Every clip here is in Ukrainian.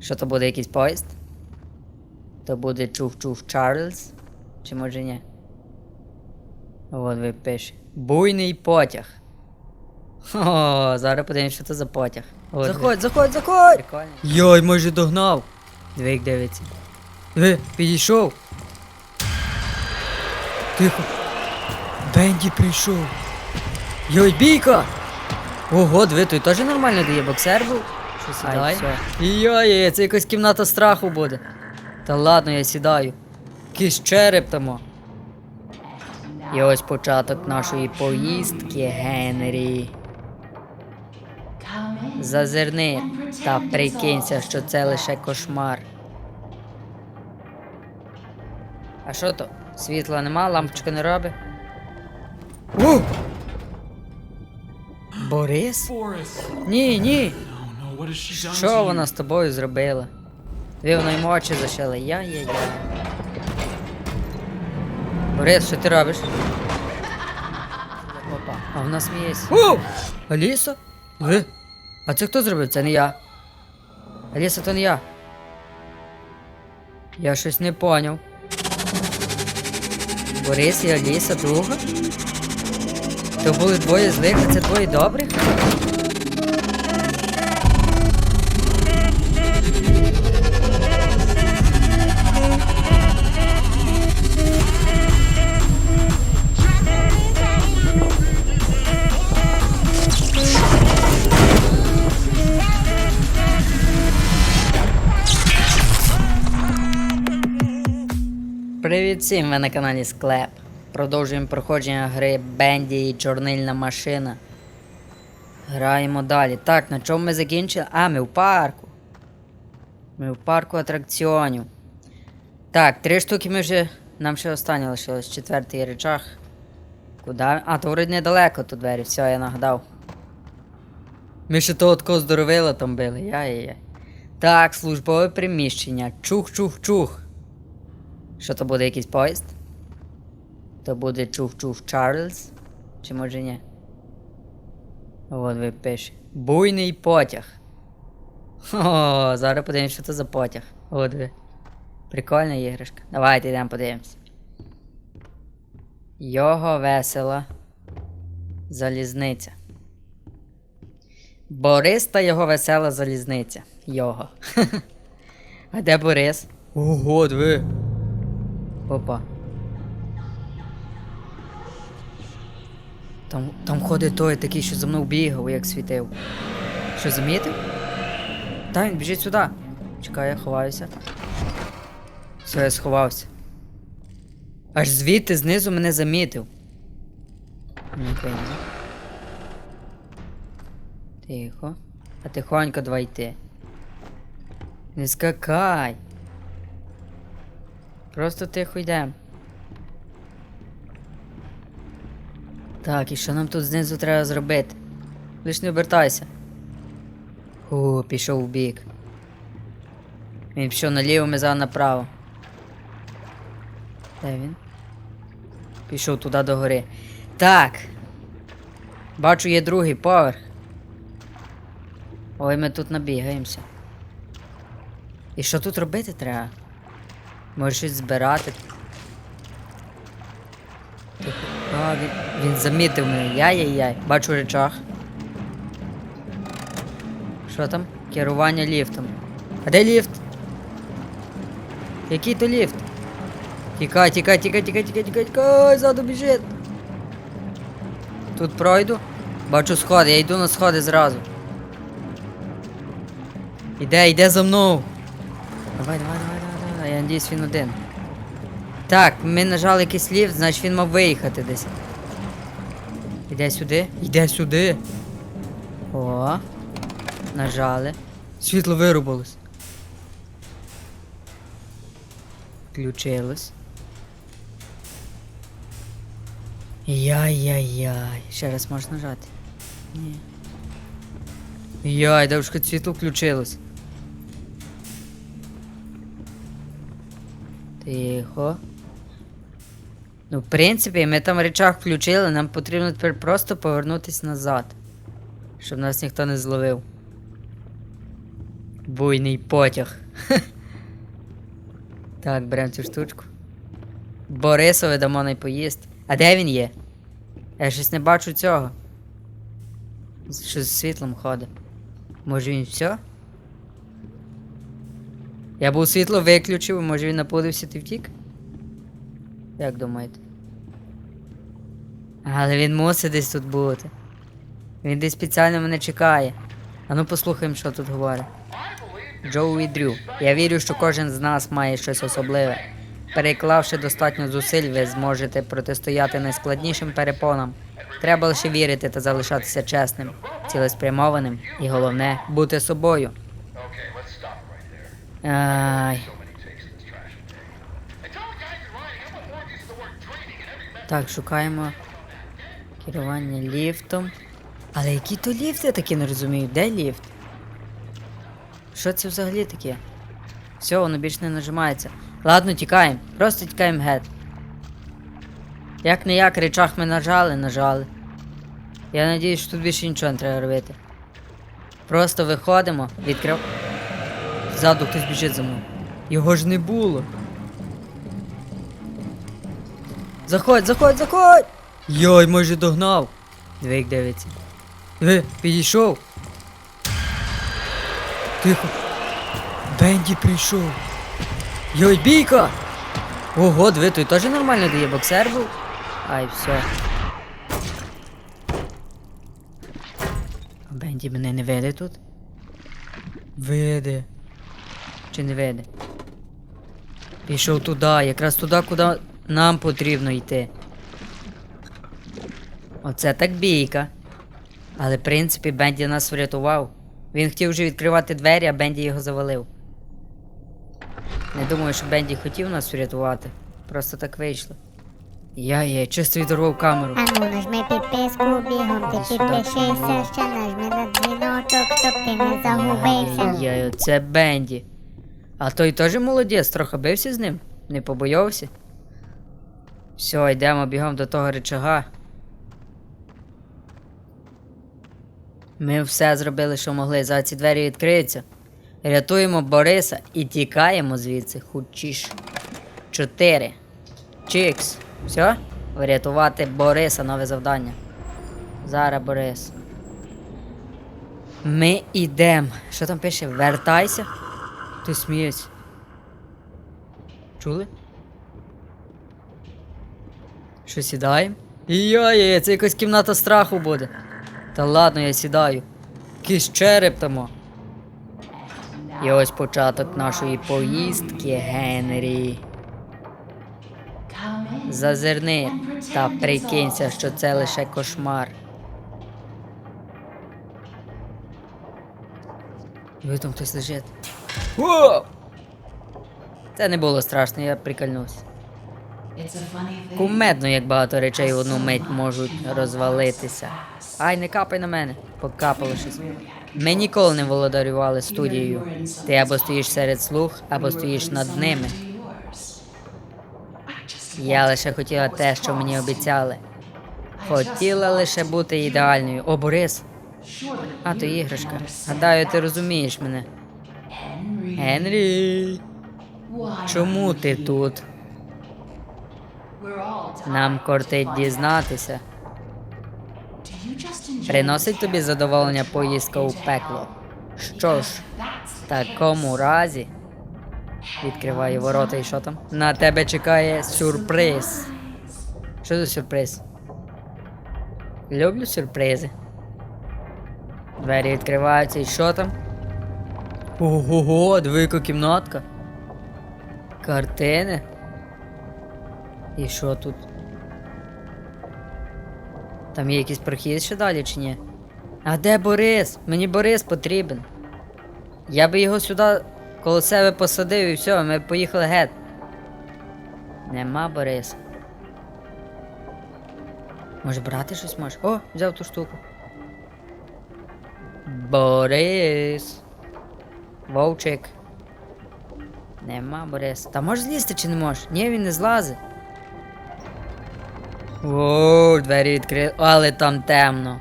Що то буде якийсь поїзд? То буде чув-чув Чарльз? Чи може ні? От ви пише. Буйний потяг. О, зараз подивимось, що це за потяг. От ви. Заходь, заходь, заходь! Прикольно. Йой, майже догнав. Диви, як дивиться. Диви, підійшов. Тихо. Бенді прийшов. Йой, бійка! Ого, диви, той теж нормально дає, боксер був. Що Ай, сідай? Йой, це якась кімната страху буде. Та ладно, я сідаю. Якийсь череп тамо. І ось початок нашої поїздки, Генрі. Зазирни та прикинься, що це лише кошмар. А що то? Світла нема, лампочка не робить? Борис? Ні, ні. Що вона з тобою зробила? Ви вона йому очі зашили. Я-я-я. Борис, що ти робиш? Опа, а вона сміється. О! Аліса? Ви? А це хто зробив? Це не я. Аліса, то не я. Я щось не поняв. Борис і Аліса друга? То були двоє злих, а це двоє добрих? Привіт всім, ви на каналі Склеп. Продовжуємо проходження гри Бенді і Чорнильна машина. Граємо далі. Так, на чому ми закінчили? А, ми в парку. Ми в парку атракціонів. Так, три штуки ми вже. Нам ще останнє лишилось. Четвертий речах. Куди? А, то вроді недалеко тут двері, все, я нагадав. Ми ще того такого здоровила там били. Яй-яй. Так, службове приміщення. Чух-чух-чух. Що то буде якийсь поїзд? То буде чув-чув Чарльз? Чи може ні? От ви пише. Буйний потяг. О, зараз подивимось, що це за потяг. От ви. Прикольна іграшка. Давайте йдемо подивимось. Його весела. Залізниця. Борис та його весела залізниця. Його. А де Борис? Ого, диви. Опа. Там, там ходить той такий, що за мною бігав, як світив. Що замітив? Та він біжить сюди. Чекай, я ховаюся. Все, я сховався. Аж звідти знизу мене замітив. Ну, ну. Тихо. А тихонько давай йти. Не скакай. Просто тихо йдемо. Так, і що нам тут знизу треба зробити? Лиш не обертайся. О, пішов в бік. Він пішов наліво, ми зараз направо. Де він? Пішов туди до гори. Так. Бачу, є другий поверх. Ой, ми тут набігаємося. І що тут робити треба? Може щось збирати. А, він, він замітив мене. Яй-яй-яй. Бачу речах. Що там? Керування ліфтом. А де ліфт? Який то ліфт? Тікай, тікай, тікай, тікай, тікай, тікай, тікай, ззаду біжить. Тут пройду. Бачу сходи, я йду на сходи зразу. Іде, йде за мною. Давай, давай, давай, давай, давай. Я надіюсь, він один. Так, ми нажали якийсь ліфт, значить він мав виїхати десь. Іде сюди. Іде сюди. О. Нажали. Світло вирубалось. Включилось. Яй-яй-яй. Ще раз можеш нажати. Ні. Яй, вже світло включилось. Тихо. Ну, в принципі, ми там речах включили, нам потрібно тепер просто повернутися назад. Щоб нас ніхто не зловив. Буйний потяг. Так, беремо цю штучку. Борисові дамо не. А де він є? Я щось не бачу цього. Щось з світлом ходить. Може він все? Я був світло виключив, може він напудився ти втік? Як думаєте? Але він мусить десь тут бути. Він десь спеціально мене чекає. А ну послухаємо, що тут говорить. Джоуі Дрю. Я вірю, що кожен з нас має щось особливе. Переклавши достатньо зусиль, ви зможете протистояти найскладнішим перепонам. Треба лише вірити та залишатися чесним, цілеспрямованим і головне бути собою. Ай. Так, шукаємо керування ліфтом. Але які то ліфти я таки не розумію? Де ліфт? Що це взагалі таке? Все, воно більше не нажимається. Ладно, тікаємо. Просто тікаємо геть. Як не як речах ми нажали, нажали. Я надіюсь, що тут більше нічого не треба робити. Просто виходимо, відкрив. Ззаду хтось біжить за мною. Його ж не було. Заходь, заходь, заходь! Йой, майже догнав. Диви, як дивиться. Диви, підійшов. Тихо. Бенді прийшов. Йой, бійка! Ого, диви, той теж нормально дає боксер був. Ай, все. Бенді мене не веде тут? Види. Чи не веде? Пішов туди, якраз туди, куди нам потрібно йти. Оце так бійка. Але в принципі Бенді нас врятував. Він хотів вже відкривати двері, а Бенді його завалив. Не думаю, що Бенді хотів нас врятувати. Просто так вийшло. Я є, чисто відорвав камеру. Ану, нажми підписку, бігом ти підпишися, ще нажми на дзвіночок, щоб ти не загубився. Я оце Бенді. А той теж молодець, трохи бився з ним, не побоявся. Все, йдемо бігом до того речага. Ми все зробили, що могли. Зараз ці двері відкриються. Рятуємо Бориса і тікаємо звідси хучіш. Чотири. Чікс. Все? Врятувати Бориса нове завдання. Зараз Борис. Ми ідем. Що там пише? Вертайся. Ти смієшся. Чули? Що сідаємо? Йой, це якась кімната страху буде. Та ладно, я сідаю. Якийсь череп тамо. І ось початок нашої поїздки, Генрі. Зазирни та прикинься, що це лише кошмар. Ви там хтось лежить. О! Це не було страшно, я прикольнувся. Thing. Кумедно, як багато речей в одну мить можуть розвалитися. Ай, не капай на мене, покапало щось. Ми ніколи не володарювали студією. Ти або стоїш серед слуг, або стоїш над ними. Я лише хотіла те, що мені обіцяли. Хотіла лише бути ідеальною. О, Борис! А то іграшка. Гадаю, ти розумієш мене. Генрі, чому ти тут? Нам кортить дізнатися. Приносить тобі задоволення поїздка у пекло. Що ж, в такому разі. Відкриваю ворота і що там? На тебе чекає сюрприз. Що за сюрприз? Люблю сюрпризи. Двері відкриваються і що там? Ого, яка кімнатка. Картини. І що тут? Там є якийсь прохід ще далі чи ні? А де Борис? Мені Борис потрібен. Я би його сюди коло себе посадив і все, ми б поїхали геть. Нема Бориса. Може брати щось може? О, взяв ту штуку. Борис. Вовчик. Нема Бориса. Та можеш злізти чи не можеш? Ні, він не злазить. О, двері відкрили. Але там темно.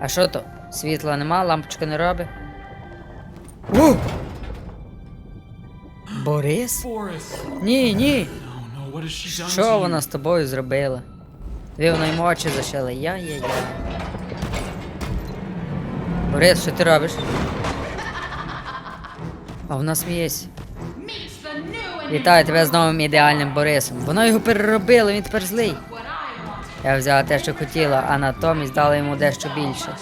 А що то? Світла нема, лампочка не робить. О! Борис? Ні, ні. Що вона з тобою зробила? Ви вона йому очі зашили. Я-я-я. Борис, що ти робиш? А сміється. The new and Вітаю тебе з новим ідеальним Борисом. Воно його переробило, він тепер злий. Я взяла те, що хотіла, а натомість дала йому дещо більше.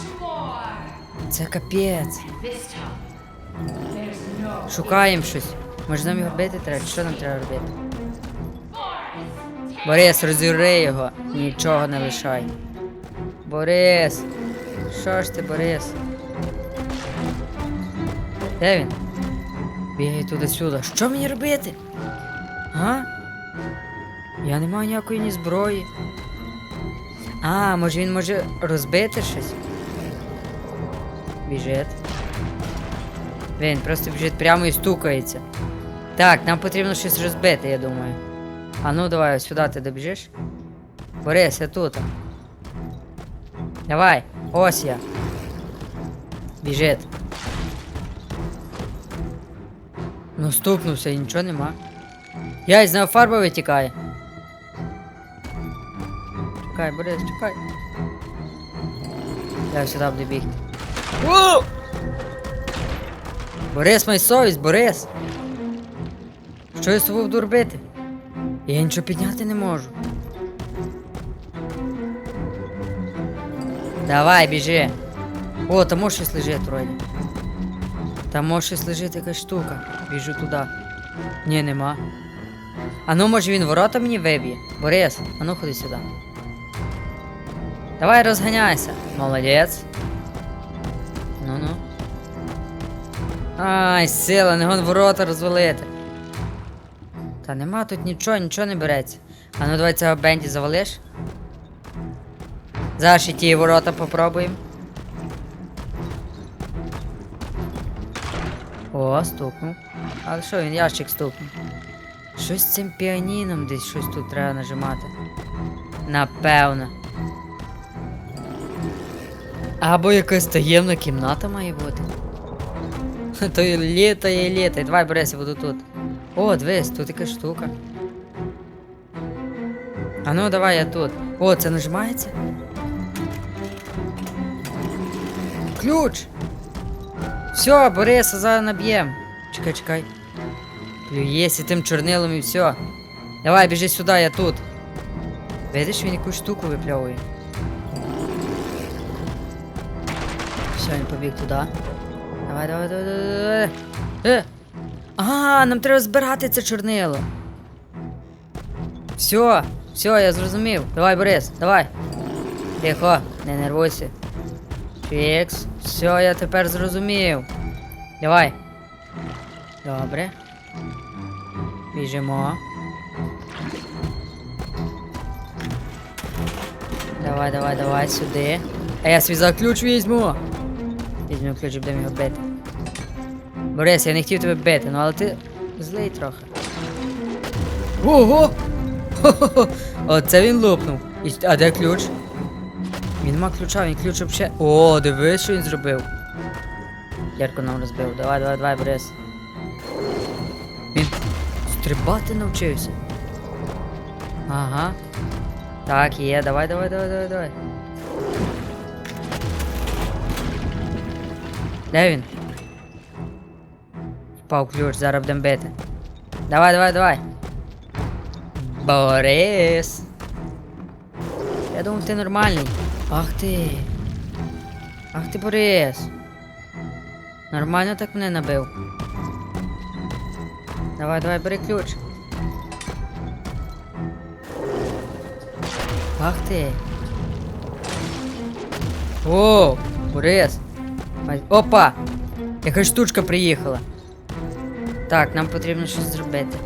Це капець. Шукаємо щось. Може нам його бити треба? Що нам треба робити? Борис, розюри його. Нічого не лишай. Борис. Що ж ти, Борис? Де він? Бігай туди-сюди. Що мені робити? А? Я не маю ніякої ні зброї. А, може він може розбити щось? Біжить. Він просто біжить прямо і стукається. Так, нам потрібно щось розбити, я думаю. А ну давай, ось сюди ти добіжиш. Борис, я тут. Давай, ось я. Біжить. Ну стукнувся і нічого нема. Я з нього фарба витікає. Чекай, Борис, чекай. Я сюди буду бігти. Воу! Борис, май совість, Борис! Що я з тобою буду робити? Я нічого підняти не можу. Давай, біжи. О, там щось лежить вроді. Там може щось лежить якась штука. Біжу туди. Ні, нема. А ну може він ворота мені виб'є? Борис, а ну ходи сюди. Давай розганяйся. Молодець. Ну-ну. Ай, сила, не гон ворота розвалити. Та нема тут нічого, нічого не береться. А ну давай цього Бенді завалиш. Зараз ще ті ворота попробуємо. О, стукнув. Але що, він ящик стукнув. Щось з цим піаніном десь щось тут треба нажимати. Напевно. Або якась таємна кімната має бути. То і літає, і літає. Давай, Борис, я буду тут. О, дивись, тут якась штука. А ну давай я тут. О, це нажимається? Ключ! Все, Бориса зараз наб'єм. Чекай, чекай. Плюєся тим чорнилом і все. Давай, біжи сюди, я тут. Видиш, він якусь штуку випльовує. Все, він побіг туди. Давай, давай, давай, давай, давай. Е! Ага, нам треба збирати це чорнило. Все, все, я зрозумів. Давай, Борис, давай. Тихо, не нервуйся. Фікс. Все, я тепер зрозумів. Давай. Добре. Біжимо. Давай, давай, давай, сюди. А я свій ключ візьму. Візьму ключ будемо його бити. Борис, я не хотів тебе бити, ну але ти злий трохи. Ого! Хо-хо-хо! Оце він лупнув. І, а де ключ? Він нема ключа, він ключ вообще. О, дивись, що він зробив. Ярко нам розбив. Давай, давай, давай, Борис. Він стрибати навчився. Ага. Так, є, давай, давай, давай, давай, давай. Де він? Впав ключ, зараз будемо бити. Давай, давай, давай. Борис. Я думав, ти нормальний. Ах ти. Ах ти, Борис. Нормально так мене набив. Давай, давай, бери ключ. Ах ти. О, Борис. Опа! Якась штучка приїхала. Так, нам потрібно щось зробити.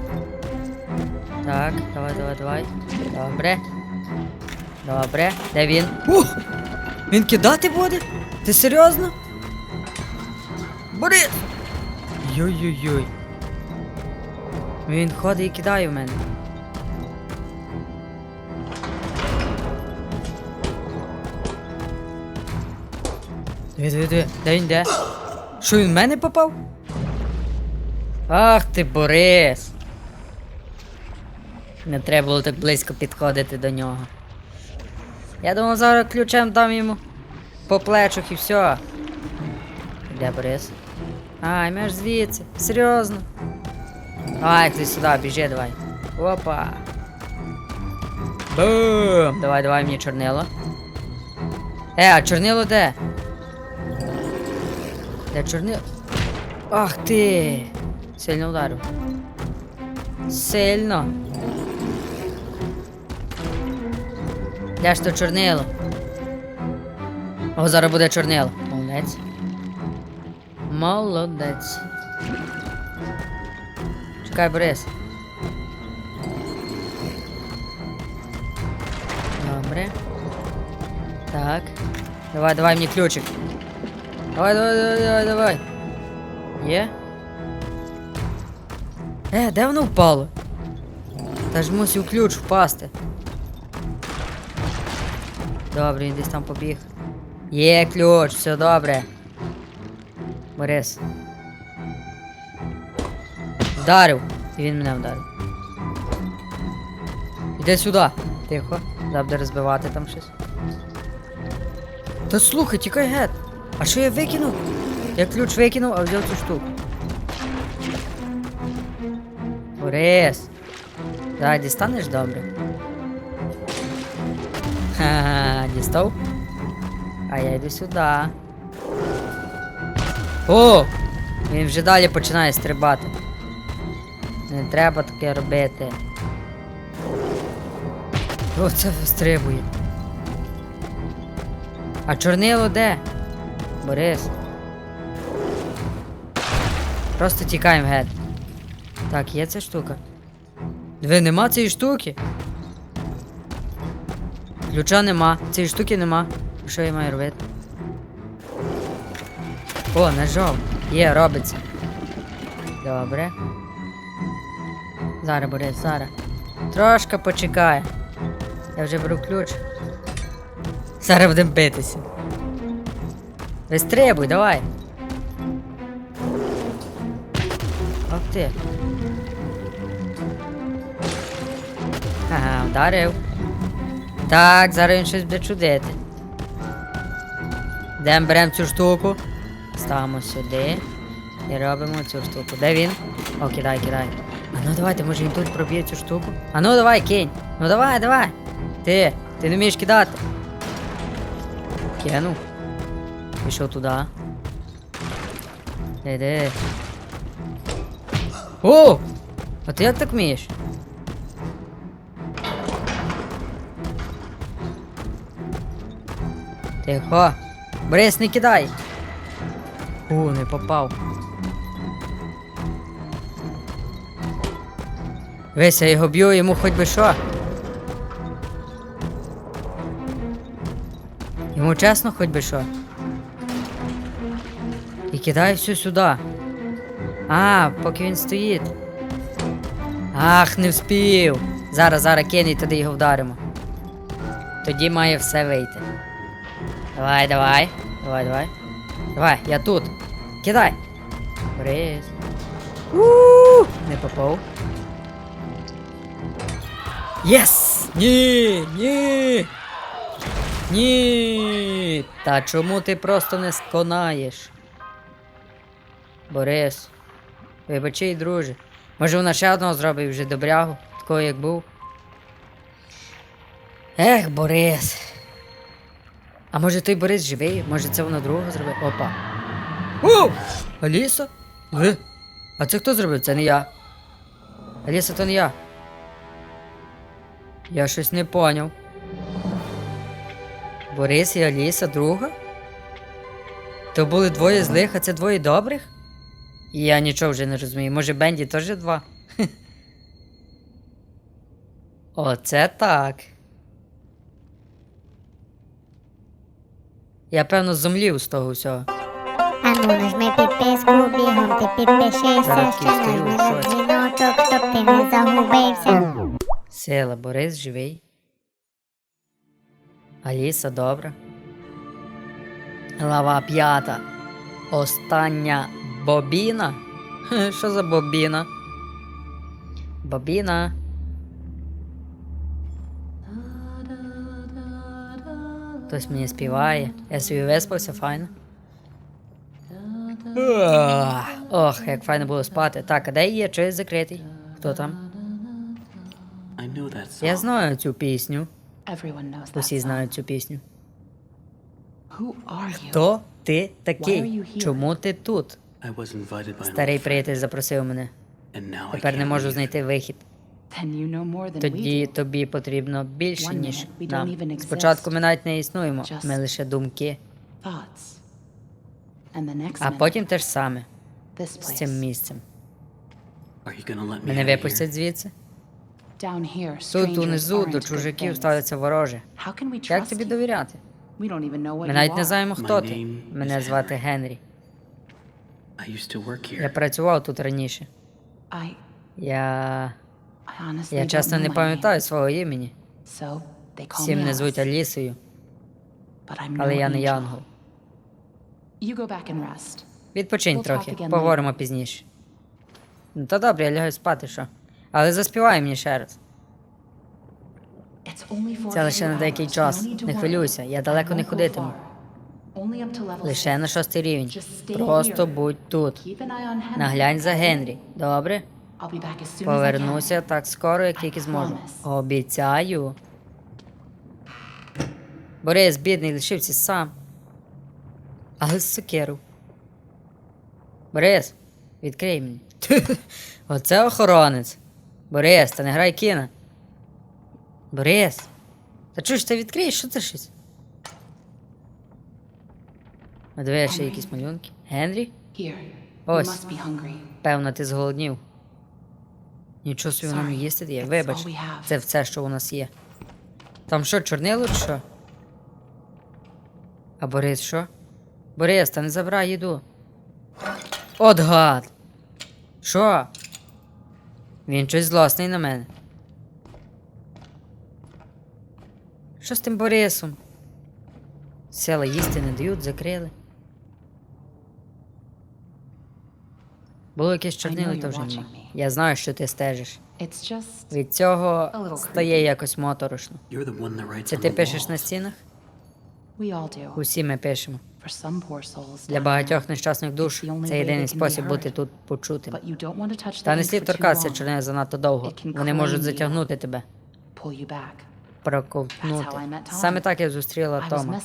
Так, давай, давай, давай. Добре. Добре. Де він? О! Він кидати буде? Ти серйозно? Борис! Йой-йой-йой. Він ходить і кидає в мене. Диви, диви, диви. Де він де? Що він в мене попав? Ах ти, Борис! Не треба було так близько підходити до нього. Я думав, зараз ключем дам йому по плечах і все. Де Борис? Ай, меж звідси. Серйозно. Ай, ти сюди, біжи, давай. Опа. Бум! Давай, давай мені чорнило. Е, а чорнило де? Де чорнило? Ах ти! Сильно ударив. Сильно. Де ж то чорнило? О, зараз буде чорнило. Молодець. Молодець. Чекай, Борис. Добре. Так. Давай, давай мені ключик. Давай, давай, давай, давай, давай. Є? Е, де воно впало? Та ж мусив ключ впасти. Добре, він десь там побіг. Є ключ, все добре. Борис. Вдарив. І він мене вдарив. Іди сюди. Тихо. Зараз буде розбивати там щось. Та слухай, тікай гет. А що я викинув? Я ключ викинув, а взяв цю штуку. Борис. Давай, дістанеш добре. Ха-ха, дістав? А я йду сюди. О! Він вже далі починає стрибати. Не треба таке робити. О, це вистрибує. А чорнило де? Борис. Просто тікаємо геть. Так, є ця штука. Диви, нема цієї штуки. Ключа нема, цієї штуки нема. Що я маю робити? О, нажав. Є, робиться. Добре. Зараз, Борис, зараз. Трошки почекай. Я вже беру ключ. Зараз будемо битися. Вистрибуй, давай. Ох ти. Ага, вдарив. Так, зараз він щось буде чудити. Йдемо, беремо цю штуку. Ставимо сюди. І робимо цю штуку. Де він? О, кидай, кидай. А ну давайте, може він тут проб'є цю штуку. А ну давай, кинь. Ну давай, давай. Ти, ти не вмієш кидати. Кинув. Пішов туди. Іди. О! А ти як так вмієш? Тихо. Борис, не кидай. О, не попав. Весь, я його б'ю, йому хоч би що. Йому чесно, хоч би що. І кидай все сюди. А, поки він стоїть. Ах, не вспів. Зараз, зараз кинь і тоді його вдаримо. Тоді має все вийти. Давай, давай. Давай, давай. Давай, я тут. Кидай. Борис. у Не попав. Єс! Ні! Ні! Ні! Та чому ти просто не сконаєш? Борис. Вибачай, друже. Може вона ще одного зробить вже добрягу, такого як був. Ех, Борис. А може той Борис живий? Може це вона другого зробила? Опа. О! Аліса? Ви? А це хто зробив? Це не я. Аліса, то не я. Я щось не поняв. Борис і Аліса друга? То були двоє злих, а це двоє добрих? Я нічого вже не розумію. Може Бенді теж два? Оце так. Я певно зумлів з того всього. А ну нажми підписку, бігом ти підпишися, Зараз ще кістю, нажми на щось. дзвіночок, щоб ти не загубився. Сила, Борис живий. Аліса добра. Глава п'ята. Остання бобіна. Хе, Що за бобіна? Бобіна. Хтось мені співає. Я собі виспався, файно. Ох, як файно було спати. Так, а де є? Чи закритий? Хто там? Я знаю цю пісню. Усі знають цю пісню. Хто ти такий? Чому ти тут? Старий приятель запросив мене. Тепер не можу знайти вихід. Тоді тобі потрібно більше, ніж нам. Спочатку ми навіть не існуємо, ми лише думки. А потім те ж саме з цим місцем. Мене випустять звідси. Тут унизу до чужаків ставиться вороже. Як тобі довіряти? Ми навіть не знаємо, хто ти. Мене звати Генрі. Я працював тут раніше. Я. Я know не пам'ятаю свого імені. Всі мене звуть Алісою, але я не. Янгол. Відпочинь трохи, поговоримо пізніше. Ну то добре, я лягаю спати, що. Але заспівай мені ще раз. Це лише на деякий час. Не хвилюйся, я далеко не ходитиму. Лише на шостий рівень. Просто будь тут. Наглянь за Генрі. Добре? I'll be back as soon as I can. Повернуся так скоро, як тільки зможу. Обіцяю. Борис, бідний, лишився сам. Але з сокиру. Борис, відкрий мені. Оце охоронець. Борис, та не грай кіна. Борис. Та чого ж ти відкриєш? Що це щось? А ще якісь малюнки. Генрі? Ось. Певно, ти зголоднів. Нічого собі нам Sorry, їсти дає. Вибач, це все, що у нас є. Там що, чорнило чи що? А Борис що? Борис, та не забирай їду. От гад! Що? Він щось злосний на мене. Що з тим Борисом? Села їсти не дають, закрили. Було якесь чорнило, то вже watching нема. me. Я знаю, що ти стежиш. Від цього стає якось моторошно. Це ти пишеш на стінах? Усі ми пишемо. Для багатьох нещасних душ це єдиний спосіб бути тут почутим. Та не слід торкатися чорнил занадто довго. Вони можуть затягнути тебе, проковтнути. Саме так я зустріла Тома.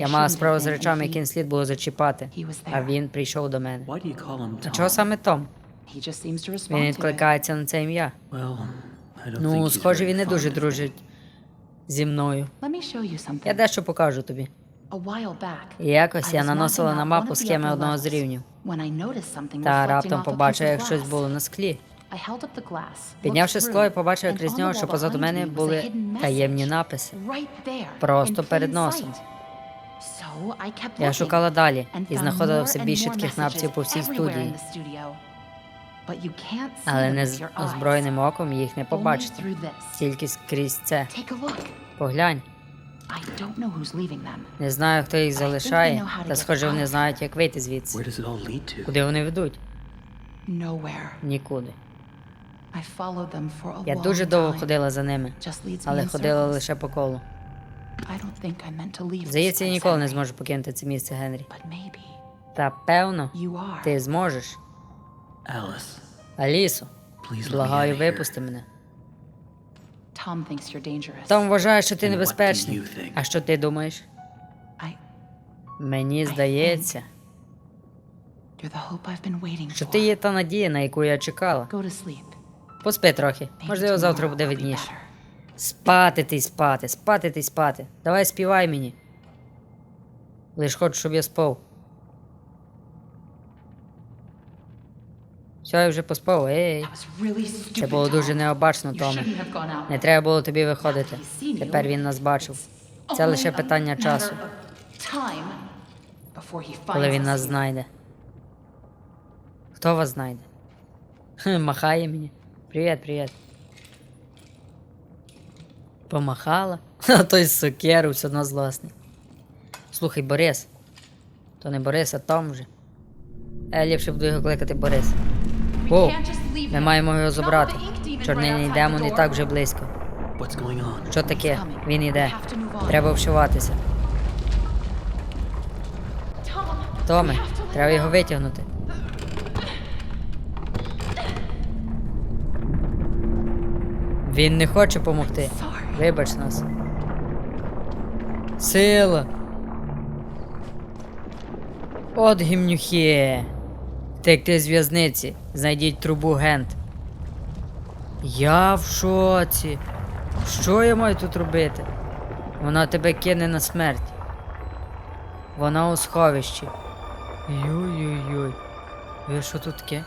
Я мала справу з речами, які не слід було зачіпати. А він прийшов до мене. Чого саме Том? He just seems to Він відкликається на це ім'я. Well, I don't think Ну, схоже, він не дуже дружить зі мною. Let me show you something. Я дещо покажу тобі. A while back, І якось I я was наносила на мапу схеми одного з рівнів. when I noticed something Та раптом побачив, як щось glass. було на склі. I held up the glass, Піднявши скло, я побачив, як крізь нього, the що позаду мене були hidden таємні message. написи. Right there, Просто перед носом. sight. So I kept Я looking шукала далі and і found знаходила все більше таких написів по всій студії. Але не з озброєним оком їх не побачити. Тільки скрізь це. Take a look. Поглянь. I don't know who's leaving them. Не знаю, хто їх залишає, та схоже, вони знають, як вийти звідси. does it all lead to? Куди вони ведуть? Нікуди. I followed them for a Я дуже довго ходила за ними, Just leads me але ходила лише по колу. I don't think I meant to leave this Здається, я ніколи не зможу покинути це місце, Генрі. Та певно, ти зможеш. Alice, Алісо, please let me благаю, випусти мене. Tom thinks you're dangerous. Том вважає, що ти And what do небезпечний. А що ти думаєш? Мені здається, you're the hope I've been waiting що ти є та надія, на яку я чекала. Поспи трохи. Можливо, завтра буде видніше. Спати ти спати, спати ти спати. Давай співай мені. Лиш хочу, щоб я спав. Все, я вже поспав, ей. Це було дуже необачно, Томе. Не треба було тобі виходити. Тепер він нас бачив. Це лише питання часу, коли він нас знайде. Хто вас знайде? Махає мені. Привіт, привіт. Помахала? А той з сокеру все одно злосний. Слухай, Борис. То не Борис, а Том вже. Я ліпше буду його кликати Борис. О, ми маємо його забрати. Чорнильний демон і так вже близько. Що таке? Він іде. Треба вшиватися. Томе, треба його витягнути. Він не хоче допомогти. Sorry. Вибач нас. Сила. От гімнюхи. Втекти з в'язниці. Знайдіть трубу Гент. Я в шоці. Що я маю тут робити? Вона тебе кине на смерть. Вона у сховищі. Йой-йой-йой. Ви що тут таке?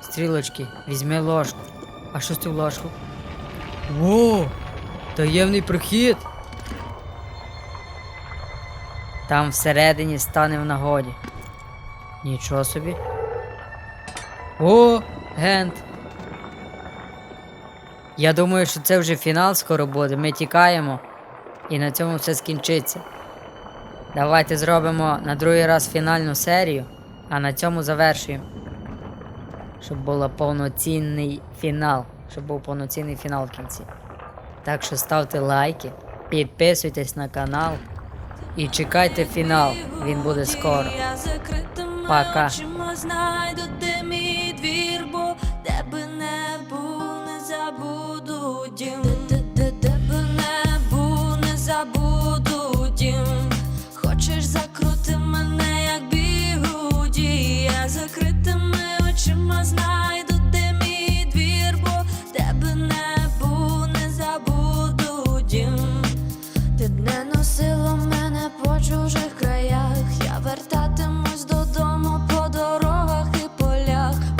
Стрілочки, візьми ложку. А що з цю ложку? О! Таємний прохід. Там всередині стане в нагоді. Нічого собі. О, Гент. Я думаю, що це вже фінал скоро буде. Ми тікаємо. І на цьому все скінчиться. Давайте зробимо на другий раз фінальну серію, а на цьому завершуємо. Щоб був повноцінний фінал. Щоб був повноцінний фінал в кінці. Так що ставте лайки, підписуйтесь на канал і чекайте фінал. Він буде скоро. Пока.